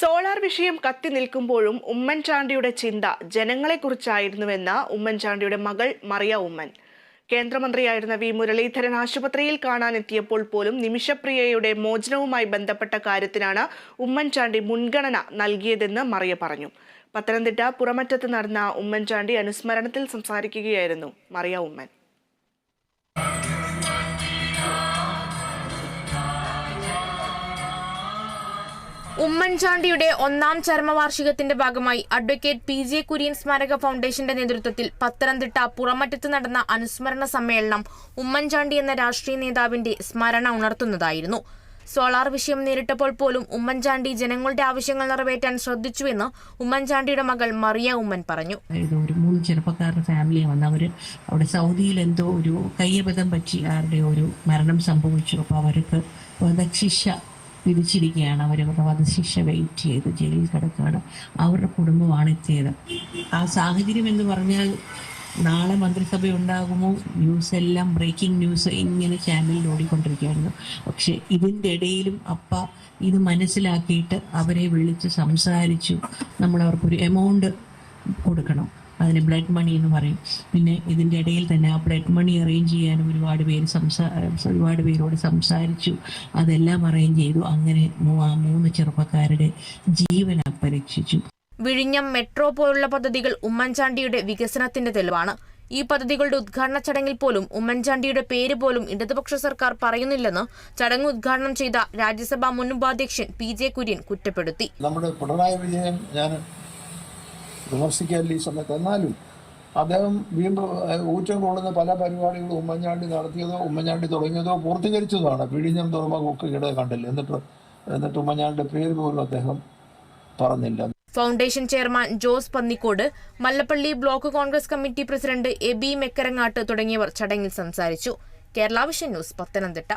Solar വിഷയം കത്തി നിൽക്കുമ്പോഴും ഉമ്മൻചാണ്ടിയുടെ ചിന്ത ജനങ്ങളെക്കുറിച്ചായിരുന്നുവെന്ന ഉമ്മൻചാണ്ടിയുടെ മകൾ മറിയ ഉമ്മൻ. കേന്ദ്രമന്ത്രിയായിരുന്ന വി മുരളീധരൻ ആശുപത്രിയിൽ കാണാനെത്തിയപ്പോൾ പോലും നിമിഷപ്രിയയുടെ മോചനവുമായി ബന്ധപ്പെട്ട കാര്യത്തിനാണ് ഉമ്മൻചാണ്ടി മുൻഗണന നൽകിയതെന്ന് മറിയ പറഞ്ഞു. പത്തനംതിട്ട പുറമറ്റത്ത് നടന്ന ഉമ്മൻചാണ്ടി അനുസ്മരണത്തിൽ സംസാരിക്കുകയായിരുന്നു മറിയ ഉമ്മൻ. ഉമ്മൻചാണ്ടിയുടെ ഒന്നാം ചരമവാർഷികത്തിന്റെ ഭാഗമായി അഡ്വക്കേറ്റ് പി ജെ കുര്യൻ സ്മാരക ഫൗണ്ടേഷന്റെ നേതൃത്വത്തിൽ പത്തനംതിട്ട പുറമറ്റത്ത് നടന്ന അനുസ്മരണ സമ്മേളനം ഉമ്മൻചാണ്ടി എന്ന രാഷ്ട്രീയ നേതാവിന്റെ സ്മരണ ഉണർത്തുന്നതായിരുന്നു. സോളാർ വിഷയം നേരിട്ടപ്പോൾ പോലും ഉമ്മൻചാണ്ടി ജനങ്ങളുടെ ആവശ്യങ്ങൾ നിറവേറ്റാൻ ശ്രദ്ധിച്ചുവെന്ന് ഉമ്മൻചാണ്ടിയുടെ മകൾ മറിയ ഉമ്മൻ പറഞ്ഞു. ഒരു മൂന്ന് ചെറുപ്പക്കാരുടെ ഫാമിലിയാണ് വന്ന് അവർ അവിടെ സൗദിയിൽ എന്തോ ഒരു കയ്യബദ്ധം പറ്റി ആരുടെ ഒരു മരണം സംഭവിച്ചു. അപ്പോൾ അവർക്ക് വധശിക്ഷ വിധിച്ചിരിക്കുകയാണ് അവർ വധശിക്ഷ വെയിറ്റ് ചെയ്ത്. ജയിലിൽ കിടക്കുകയാണ്. അവരുടെ കുടുംബമാണ് എത്തിയത് ആ സാഹചര്യം എന്ന് പറഞ്ഞാൽ നാളെ മന്ത്രിസഭ ഉണ്ടാകുമോ ന്യൂസ് എല്ലാം ബ്രേക്കിംഗ് ന്യൂസ് ഇങ്ങനെ ചാനലിൽ ഓടിക്കൊണ്ടിരിക്കുകയായിരുന്നു. പക്ഷെ ഇതിന്റെ ഇടയിലും അപ്പ ഇത് മനസ്സിലാക്കിയിട്ട് അവരെ വിളിച്ച് സംസാരിച്ചു. നമ്മൾ അവർക്കൊരു എമൗണ്ട് കൊടുക്കണം. അതിന് ബ്ലഡ് മണി എന്ന് പറയും. പിന്നെ ഇതിന്റെ ഇടയിൽ തന്നെ ആ ബ്ലഡ് മണി അറേഞ്ച് ചെയ്യാനും ഒരുപാട് പേര് സംസാ ഒരുപാട് പേരോട് സംസാരിച്ചു. അതെല്ലാം അറേഞ്ച് ചെയ്തു. അങ്ങനെ മൂന്ന് ചെറുപ്പക്കാരുടെ ജീവൻ അപരക്ഷിച്ചു. വിഴിഞ്ഞം മെട്രോ പോലുള്ള പദ്ധതികൾ ഉമ്മൻചാണ്ടിയുടെ വികസനത്തിന്റെ തെളിവാണ്. ഈ പദ്ധതികളുടെ ഉദ്ഘാടന ചടങ്ങിൽ പോലും ഉമ്മൻചാണ്ടിയുടെ പേര് പോലും ഇടതുപക്ഷ സർക്കാർ പറയുന്നില്ലെന്ന് ചടങ്ങ് ഉദ്ഘാടനം ചെയ്ത രാജ്യസഭാ മുൻ ഉപാധ്യക്ഷൻ പി ജെ കുര്യൻ കുറ്റപ്പെടുത്തി. നമ്മുടെ പിണറായി വിജയൻ ഞാൻ വിമർശിക്കാൻ ഈ സമയത്ത്. എന്നാലും അദ്ദേഹം വീണ്ടും ഊറ്റം കൊള്ളുന്ന പല പരിപാടികളും ഉമ്മൻചാണ്ടി നടത്തിയതോ ഉമ്മൻചാണ്ടി തുടങ്ങിയതോ പൂർത്തീകരിച്ചതാണ്. പിഴിഞ്ഞം തുറമുഖമൊക്കെ ഇവിടെ കണ്ടില്ല? എന്നിട്ട് എന്നിട്ട് ഉമ്മൻചാണ്ടിയുടെ പേര് പോലും അദ്ദേഹം പറഞ്ഞില്ല. Foundation chairman Jose Pannikode Mallappally block Congress committee president Eby Mekkarangattu തുടങ്ങിയവർ ചടങ്ങിൽ സംസാരിച്ചു. Kerala vision news Pathanamthitta.